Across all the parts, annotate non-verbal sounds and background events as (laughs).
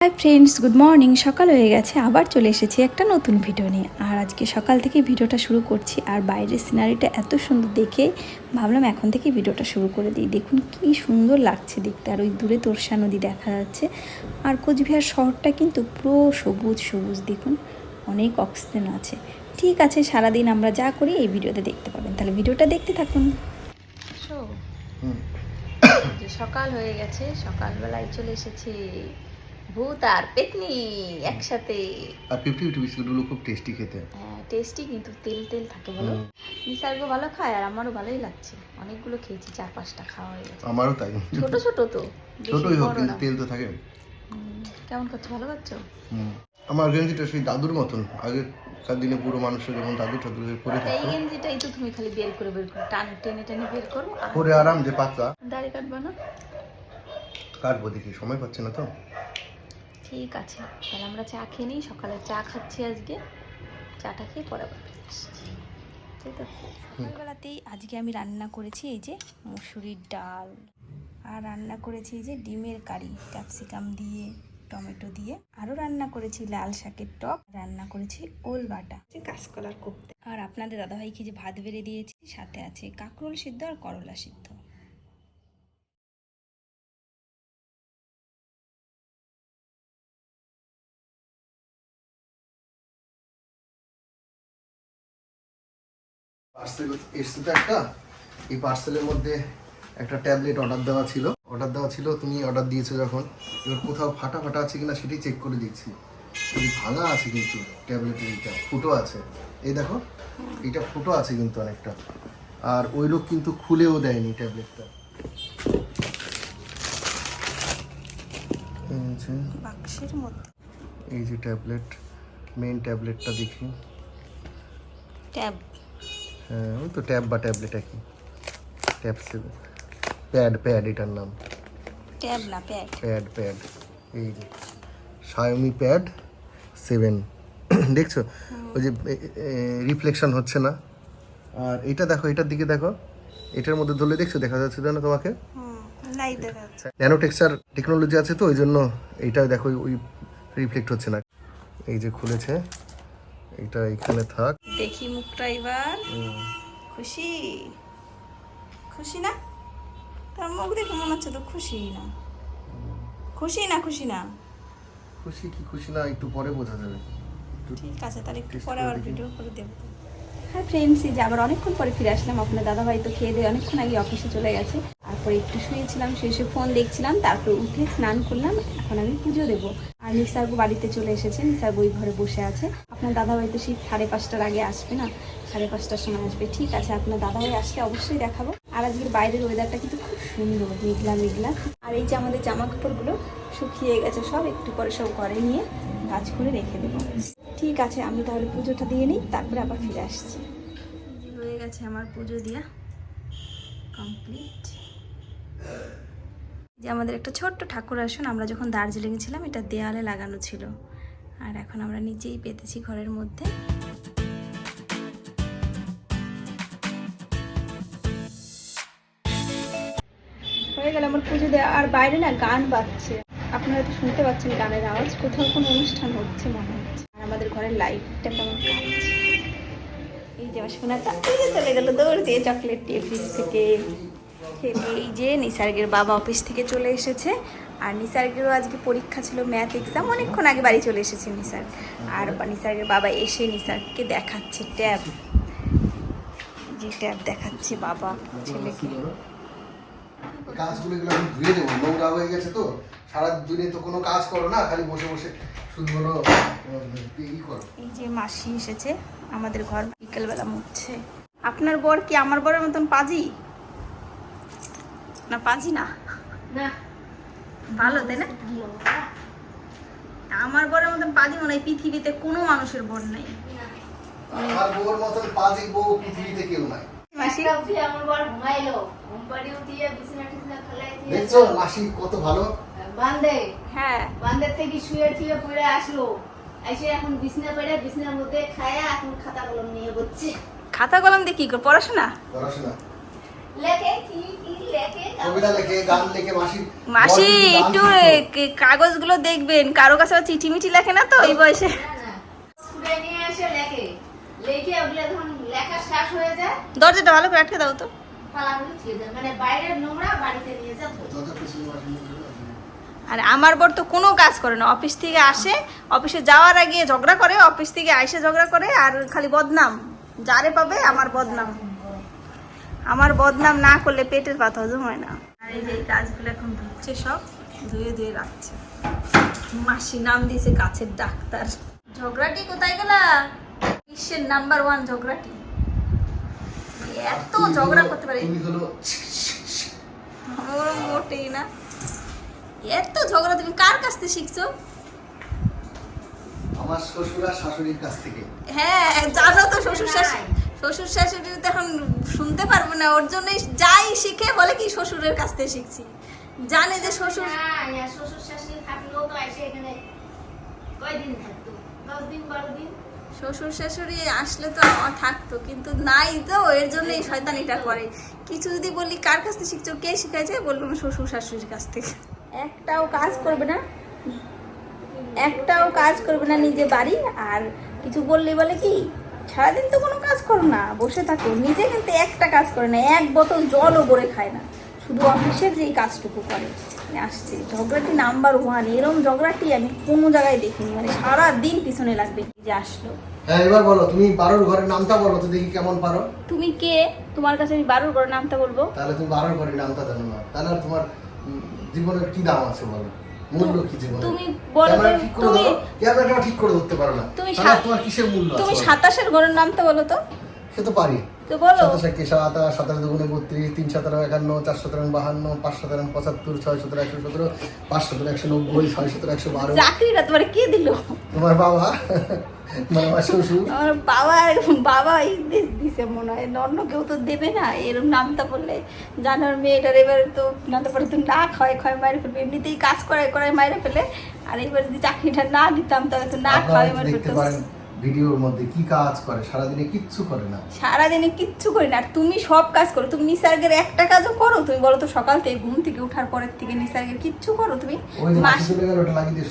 Hi friends good morning সকাল হয়ে গেছে আবার চলে এসেছি একটা নতুন ভিডিও নিয়ে। আর আজকে সকাল থেকে ভিডিওটা শুরু করছি। আর বাইরের সিনারিটা এত সুন্দর দেখে ভাবলাম এখন থেকে ভিডিওটা শুরু করে দিই। দেখুন কি সুন্দর লাগছে দেখতে। আর ওই দূরে তোরসা নদী দেখা যাচ্ছে। আর কোচবিহার শহরটা কিন্তু পুরো সবুজ সবুজ। দেখুন অনেক অক্সিজেন আছে। ঠিক আছে সারাদিন আমরা যা করি এই ভিডিওতে দেখতে পাবেন। তাহলে ভিডিওটা দেখতে থাকুন। সকাল হয়ে গেছে সকালবেলায় চলে এসেছে। ভূত আর পেতনি একসাথে। আর ফিফটি ফিফটি বিস্কুটগুলো খুব টেস্টি খেতে। টেস্টি কিন্তু তেল তেল থাকে বলো। নিসার্গ ভালো খায় আর আমারও ভালোই লাগছে। অনেকগুলো খেয়েছি চার পাঁচটা খাওয়া হয়ে গেছে। আমারও তাই। ছোট ছোট তো ছোটই হোক কিন্তু তেল তো থাকে। কেমন করছ ভালো করছ? আমার গেঞ্জিটা সেই দাদুর মতন। আগেকার দিনে পুরো মানুষের যেমন দাদু ঠাকুর পরে এই গেঞ্জিটাই তো তুমি খালি বের করে বের করে টান টেনে টেনে বের করো পরে আরাম যে পাতলা। দাড়ি কাটবা না? কাটবো দেখি সময় পাচ্ছে না তো। ঠিক আছে তাহলে আমরা চা খেয়ে নিই সকালে চা খাচ্ছি আজকে। চাটা খেয়ে পরে আসছি। তাই তো? সকালবেলাতেই আজকে আমি রান্না করেছি এই যে মুসুরির ডাল আর রান্না করেছি এই যে ডিমের কারি ক্যাপসিকাম দিয়ে টমেটো দিয়ে। আরও রান্না করেছি লাল শাকের টক রান্না করেছি ওল বাটা। কাঁচকলার কোপ্তে আর আপনাদের দাদাভাইকে যে ভাত বেড়ে দিয়েছি সাথে আছে কাঁকরোল সিদ্ধ আর করলা সিদ্ধ। পার্সেল এসছে তো একটা। এই পার্সেলের মধ্যে একটা ট্যাবলেট অর্ডার দেওয়া ছিল। অর্ডার দেওয়া ছিল তুমি অর্ডার দিয়েছ যখন। এবার কোথাও ফাটা ফাটা আছে কিনা সেটাই চেক করে দিচ্ছি এই ভাঙা আছে কিন্তু ট্যাবলেটের এইটা ফুটো আছে। এই দেখো এইটা ফুটো আছে কিন্তু অনেকটা। আর ওই লোক কিন্তু খুলেও দেয়নি ট্যাবলেটটা এই যে ট্যাবলেট মেইন ট্যাবলেটটা দেখি। ট্যাব ওই তো ট্যাব বা ট্যাবলেট একই। ট্যাব সেভেন প্যাড প্যাড এটার নাম। ট্যাব না প্যাড। Pad pad. এই যে সায়মি প্যাড সেভেন। (clears throat) দেখছ? ওই যে রিফ্লেকশন হচ্ছে না। আর এটা দেখো এটার দিকে দেখো। এটার মধ্যে ধরলে দেখছ দেখা যাচ্ছে না তোমাকে? ন্যানো টেক্সচার টেকনোলজি আছে তো ওই জন্য এইটা দেখো ওই রিফ্লেক্ট হচ্ছে না। এই যে খুলেছে। এটা এখানে থাক। দেখি মুখটা এবার। খুশি? খুশি না? তার মুখ দেখে মনে হচ্ছে তো খুশি না। খুশি না খুশি না? খুশি কি খুশি না একটু পরে বোঝা যাবে। ঠিক আছে তাহলে একটু পরে আবার ভিডিও করে দেবো। হ্যাঁ ফ্রেন্ডস এই যে আবার অনেকক্ষণ পরে ফিরে আসলাম। আপনার দাদাভাই তো খেয়ে দিয়ে অনেকক্ষণ আগে অফিসে চলে গেছে। তারপরে একটু শুয়েছিলাম, শুয়ে শুয়ে ফোন দেখছিলাম, তারপর উঠে স্নান করলাম, এখন আমি পুজো দেবো। আর নিসার্গু বাড়িতে চলে এসেছে নিসার্গু ওই ঘরে বসে আছে। আপনার দাদাভাই তো সেই সাড়ে পাঁচটার আগে আসবে না? সাড়ে পাঁচটার সময় আসবে, ঠিক আছে, আপনার দাদাভাই আসলে অবশ্যই দেখাবো। আর আজকের বাইরের ওয়েদারটা কিন্তু খুব সুন্দর, মেঘলা মেঘলা। আর এই যে আমাদের জামা কাপড়গুলো শুকিয়ে গেছে সব, একটু পরে সব ঘরে নিয়ে কাজ করে রেখে দেবো। ঠিক আছে, আমি তাহলে পুজোটা দিয়ে নিই, তারপরে আবার ফিরে আসছি। হয়ে গেছে আমার পুজো দিয়া কমপ্লিট যে আমাদের একটা ছোট্ট ঠাকুর আসন, আমরা যখন দার্জিলিং ছিলাম, এটা দেয়ালে লাগানো ছিল। আর এখন আমরা নিজেই পেতেছি ঘরের মধ্যে। হয়ে গেল আমার পুজো দেওয়া আর বাইরে না গান বাজছে। আপনারা তো শুনতে পাচ্ছেন গানের আওয়াজ। কোথাও কোনো অনুষ্ঠান হচ্ছে মনে হচ্ছে। আর আমাদের ঘরের লাইটটা কেমন কাঁপছে। এই যে আমার এই চলে গেল দৌড় দিয়ে চকলেট দিয়ে ফ্রিজ থেকে এই যে নিসার্গের বাবা অফিস থেকে চলে এসেছে। আর নিসার্গেরও আজকে পরীক্ষা ছিল ম্যাথ এক্সাম অনেকক্ষণ আগে বাড়ি চলে এসেছে নিসার্গ। আর নিসার্গের বাবা এসে নিসার্গকে দেখাচ্ছে ট্যাব। যে ট্যাব দেখাচ্ছে বাবা ছেলেকে। কাজগুলো এগুলো আমি ধুয়ে দেবো নোংরা হয়ে গেছে তো। সারা দিনে তো কোনো কাজ করো না খালি বসে বসে শুধু হলো ই করো। এই যে মাসি এসেছে আমাদের ঘর বিকেলবেলা মুছছে। আপনার বর কি আমার বরের মতন পাজি? না পাজি না। ভালো তাই না? আমার বরের মতন পাজি মনে হয় পৃথিবীতে কোনো মানুষের বর নেই। আমার বউর মতন পাজি বউ পৃথিবীতে কেউ নাই। মাসি? উঠে আমার বর ঘুমাইলো। ঘুম পাড়ি উঠিয়ে বিছানা টিছনা ফেলাই দিয়ে দেখছ মাসি কত ভালো? বান্ধে হ্যাঁ। বান্ধের থেকে শুয়ে টুয়ে পড়ে আসলো। এসে এখন বিছনা পড়ে বিছনার মধ্যে খায়া এখন খাতা কলম নিয়ে বসছে। খাতা কলম দিয়ে কি করে? পড়াশোনা? পড়াশোনা। লেখে কি কি লেখে কবিতা লেখে গান লেখে মাসি মাসি একটু কাগজগুলো দেখবেন। কারও কাছে চিঠি মিঠি লেখে না তো এই বয়সে? হয়ে দরজাটা ভালো করে আটকে দাও তো। মানে। আর আমার বর তো কোনো কাজ করে না। অফিস থেকে আসে অফিসে যাওয়ার আগে ঝগড়া করে অফিস থেকে আইসে ঝগড়া করে আর খালি বদনাম। যারে পাবে আমার বদনাম। আমার বদনাম না করলে পেটের পাতা হজম হয় না। আর এই যে এই কাজগুলো এখন ধুচ্ছে সব ধুয়ে ধুয়ে রাখছে। মাসি নাম দিয়েছে কাছের ডাক্তার। ঝগড়াটি কোথায় গেলা? বিশ্বের নাম্বার ওয়ান ঝগড়াটি। এত ঝগড়া করতে পারে। তুমি হলো ওর মোটেই না। এত ঝগড়া তুমি কার কাছ থেকে শিখছো? আমার শ্বশুর আর শাশুড়ির কাছ থেকে। হ্যাঁ জানো তো শ্বশুর শাশুড়ি শ্বশুর শাশুড়ি তো এখন শুনতে পারব না ওর জন্যই যাই শিখে বলে কি শ্বশুরের কাছ থেকে শিখছি। জানে যে শ্বশুর না শ্বশুর শাশুড়ি থাকলেও তো এসে এখানে কয়দিন থাকতো? দশ দিন বারো দিন শ্বশুর শাশুড়ি আসলে তো থাকতো কিন্তু নাই তো এর জন্যই শয়তানিটা করে। কিছু যদি বলি কার কাছ থেকে শিখছো কে শিখাইছে? বলব আমার শ্বশুর শাশুড়ির কাছ থেকে। একটাও কাজ করবে না। একটাও কাজ করবে না নিজে বাড়ি আর কিছু বললে বলে কি সারাদিন তো কোনো কাজ করো না বসে থাকো। নিজে কিন্তু একটা কাজ করে না এক বোতল জলও ভরে খায় না। শুধু অফিসের যেই কাজটুকু করে। মানে আসছে। ঝগড়াটি নাম্বার ওয়ান এরম ঝগড়াটি আমি কোনো জায়গায় দেখিনি। মানে সারা দিন পিছনে লাগবে যে আসলো। হ্যাঁ এবার বলো তুমি বারোর ঘরের নামটা বলো তো দেখি কেমন পারো। তুমি কে? তোমার কাছে আমি বারোর করে নামটা বলব। তাহলে তুমি বারোর ঘরের নামটা জানো না। তাহলে আর তোমার জীবনের কি দাম আছে বলো। মূল্য কি জীবনে তুমি বলো ঠিক করে তুমি- ক্যামেরাটা ঠিক করে ধরতে পারো না। তুমি তোমার কিসের মূল্য তুমি? সাতাশের ঘরের নামটা বলো তো। সে তো পারি। তো বলো। সাতাশ একে সাতাশ সাতাশ দুগুণে বত্রিশ তিন সতেরো একান্ন চার সতেরো বাহান্ন পাঁচ সতেরো পঁচাত্তর ছয় সতেরো একশো সতেরো পাঁচ সতেরো একশো নব্বই ছয় সতেরো একশো বারো। চাকরিটা তোমার কে দিল? তোমার বাবা? মানে আমার শ্বশুর? আমার বাবা বাবা এই দিছে মনে হয়। অন্য কেউ তো দেবে না। নামটা বললে জানার মেয়েটার এবার তো না তো পারে তো না খায় খায় মায়ের ফেলবে। এমনিতেই কাজ করায় করায় মায়ের ফেলে। আর এবার যদি চাকরিটা না দিতাম তাহলে তো না একটু মায়ের ফেলতো। ভিডিওর মধ্যে কি কাজ করে? সারাদিনে কিচ্ছু করে না। সারাদিনে কিচ্ছু করি না। আর তুমি সব কাজ করো। তুমি নিসার্গের একটা কাজও করো? তুমি বলো তো সকাল থেকে ঘুম থেকে ওঠার পরের থেকে নিসার্গের কিচ্ছু করো তুমি? ওটা লাগিয়ে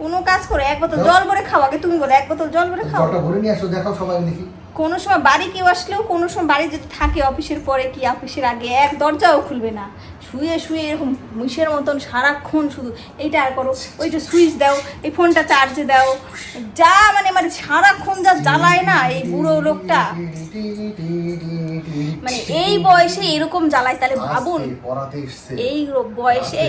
কোনো কাজ করো। এক বোতল জল ভরে খাও আগে। তুমি বলো এক বোতল জল ভরে খাও। জলটা ভরে নিয়ে আসো দেখাও সবাই দেখি। কোনো সময় বাড়ি কেউ আসলেও কোনো সময় বাড়ি যদি থাকে অফিসের পরে কি অফিসের আগে এক দরজাও খুলবে না। শুয়ে শুয়ে এরকম মুষের মতন সারাক্ষণ শুধু এইটা আর করো। ওইটা সুইচ দাও এই ফোনটা চার্জে দাও। যা মানে মানে সারাক্ষণ যা জ্বালায় না এই বুড়ো লোকটা মানে এই বয়সে এরকম জ্বালায় তাহলে ভাবুন এই বয়সে।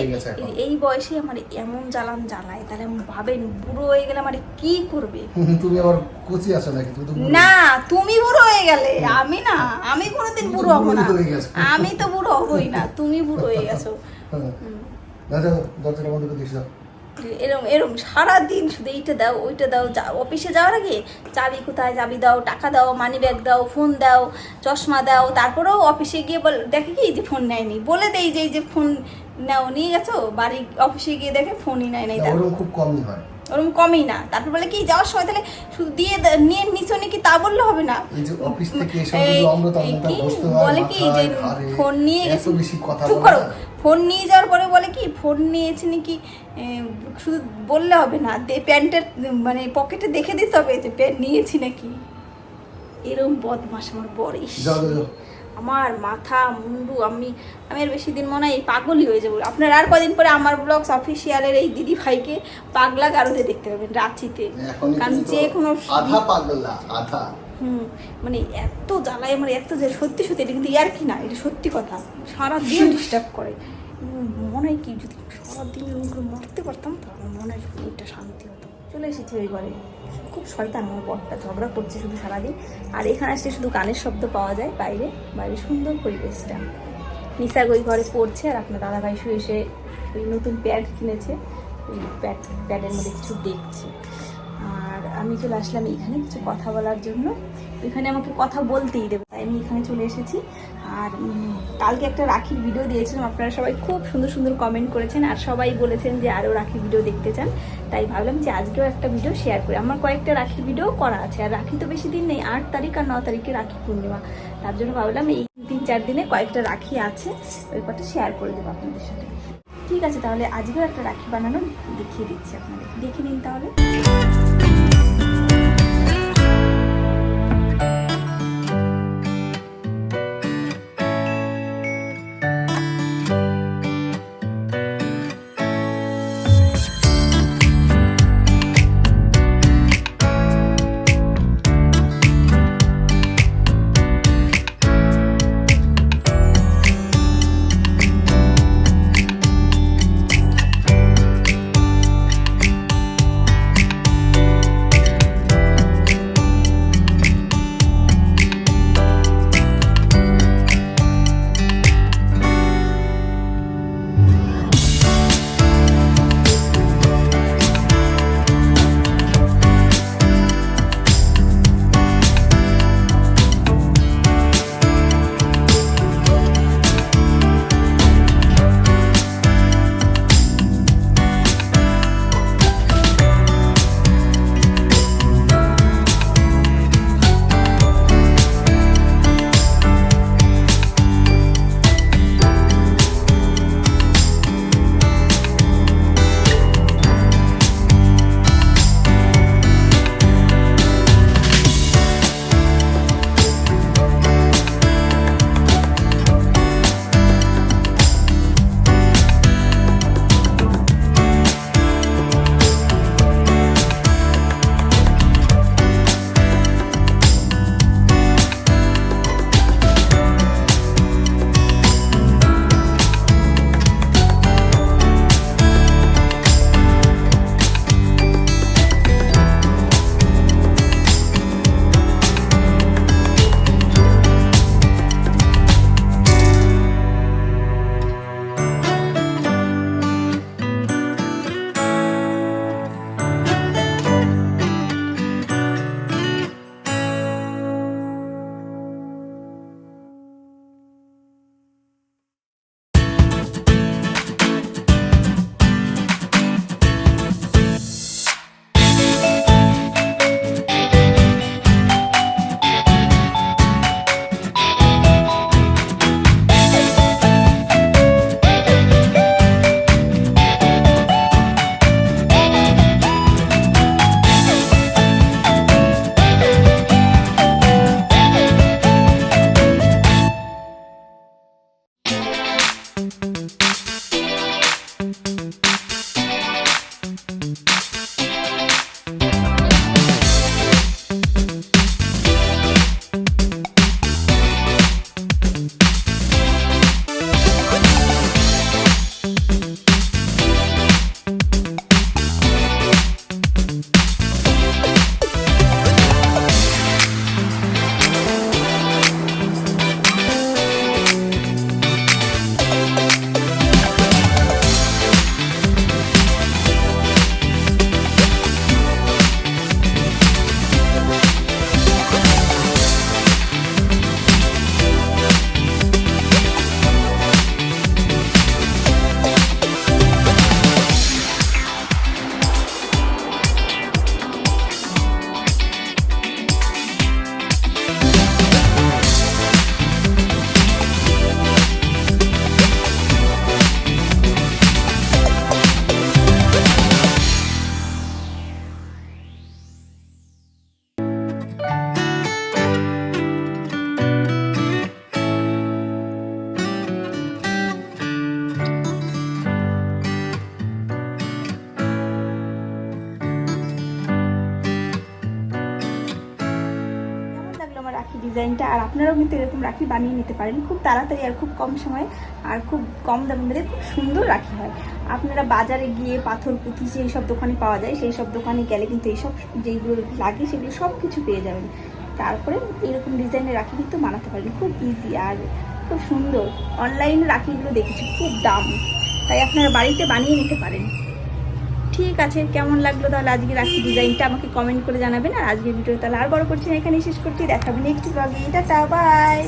এই বয়সে আমার এমন জ্বালান জ্বালায় তাহলে ভাবেন বুড়ো হয়ে গেলে আমার কি করবে (laughs) তুমি আবার কচি আছো নাকি। না তুমি বুড়ো হয়ে গেলে আমি না আমি কোনোদিন বুড়ো হব না। আমি তো বুড়ো হবই না তুমি বুড়ো হয়ে গেছো (laughs) যাও, দরজাটা বন্ধ করে দিস। এরম এরম সারাদিন শুধু এইটা দাও, ওইটা দাও। অফিসে যাওয়ার আগে চাবি কোথায়? চাবি দাও, টাকা দাও মানি ব্যাগ দাও ফোন দাও, চশমা দাও, তারপরেও অফিসে গিয়ে বল দেখে কি যে ফোন নেয়নি বলে দেই যে এই যে ফোন নাও নিয়ে গেছো? বাড়ি অফিসে গিয়ে দেখে ফোনই নেয় নাই। খুব কমই হয়। ওরকম কমই না। তারপর বলে কি যাওয়ার সময় তাহলে শুধু দিয়ে নিয়ে নিচো নাকি তা বললে হবে না? অফিস থেকে বলে কি যে ফোন নিয়ে গেছে? চুপ করো। ফোন নিয়ে যাওয়ার পরে বলে কি ফোন নিয়েছে নাকি শুধু বললে হবে না দে প্যান্টের মানে পকেটে দেখে দিতে হবে যে প্যান্ট নিয়েছি নাকি? এরম বদমাস আমার যাও। আমার মাথা মুন্ডু আমি আমি আর বেশি দিন মনে হয় এই পাগলই হয়ে যাব। আপনার আর কদিন পরে আমার ব্লগস অফিসিয়ালের এই দিদি ভাইকে পাগলা গারদে দেখতে পাবেন রাঁচিতে। কারণ যে কোনো আধা পাগলা আধা। হুম মানে এত জ্বালায় আমার এত যে সত্যি সত্যি এটা কিন্তু ইয়ার কি না এটা সত্যি কথা। সারাদিন ডিস্টার্ব করে। মনে হয় কি যদি সারাদিন মরতে পারতাম তাহলে মনে হয় শরীরটা শান্তি হতো। চলে এসেছি ওই ঘরে খুব শয়তান আমার বরটা, ঝগড়া করছে শুধু সারাদিন। আর এখানে আসলে শুধু গানের শব্দ পাওয়া যায় বাইরে বাইরে সুন্দর পরিবেশটা। নিসার ওই ঘরে পড়ছে আর আপনার দাদাভাই শুয়ে এসে ওই নতুন প্যাড কিনেছে, ওই প্যাড, প্যাডের মধ্যে কিছু দেখছে। আমি চলে আসলাম এখানে কিছু কথা বলার জন্য। এখানে আমাকে কথা বলতেই দেবো, তাই আমি এখানে চলে এসেছি। আর কালকে একটা রাখির ভিডিও দিয়েছিলাম, আপনারা সবাই খুব সুন্দর সুন্দর কমেন্ট করেছেন আর সবাই বলেছেন যে আরও রাখি ভিডিও দেখতে চান। তাই ভাবলাম যে আজকেও একটা ভিডিও শেয়ার করি। আমার কয়েকটা রাখির ভিডিও করা আছে, আর রাখি তো বেশি দিন নেই, আট তারিখ আর ন তারিখে রাখি পূর্ণিমা। তার জন্য ভাবলাম এই তিন চার দিনে কয়েকটা রাখি আছে, ওই কটা শেয়ার করে দেবো আপনাদের সাথে। ঠিক আছে, তাহলে আজকেও একটা রাখি বানানো দেখিয়ে দিচ্ছি আপনাদের। দেখে নিন তাহলে। আর আপনারাও কিন্তু এরকম রাখি বানিয়ে নিতে পারেন। খুব তাড়াতাড়ি আর খুব কম সময় আর খুব কম দামের মধ্যে খুব সুন্দর রাখি হয়। আপনারা বাজারে গিয়ে পাথর পুঁথি সেই সব দোকানে পাওয়া যায়, সেই সব দোকানে গেলে কিন্তু এইসব যেইগুলো লাগে সেগুলো সব কিছু পেয়ে যাবেন। তারপরে এরকম ডিজাইনের রাখি কিন্তু বানাতে পারেন। খুব ইজি আর খুব সুন্দর। অনলাইনে রাখিগুলো দেখেছি, খুব দাম। তাই আপনারা বাড়িতে বানিয়ে নিতে পারেন। ঠিক আছে, কেমন লাগল তাহলে আজকে রাখি ডিজাইনটা আমাকে কমেন্ট করে জানাবেন। আর আজকের ভিডিও তাহলে আর বড় করছি না শেষ করছি দেখাবেন নেক্সট ব্লগে টাটা বাই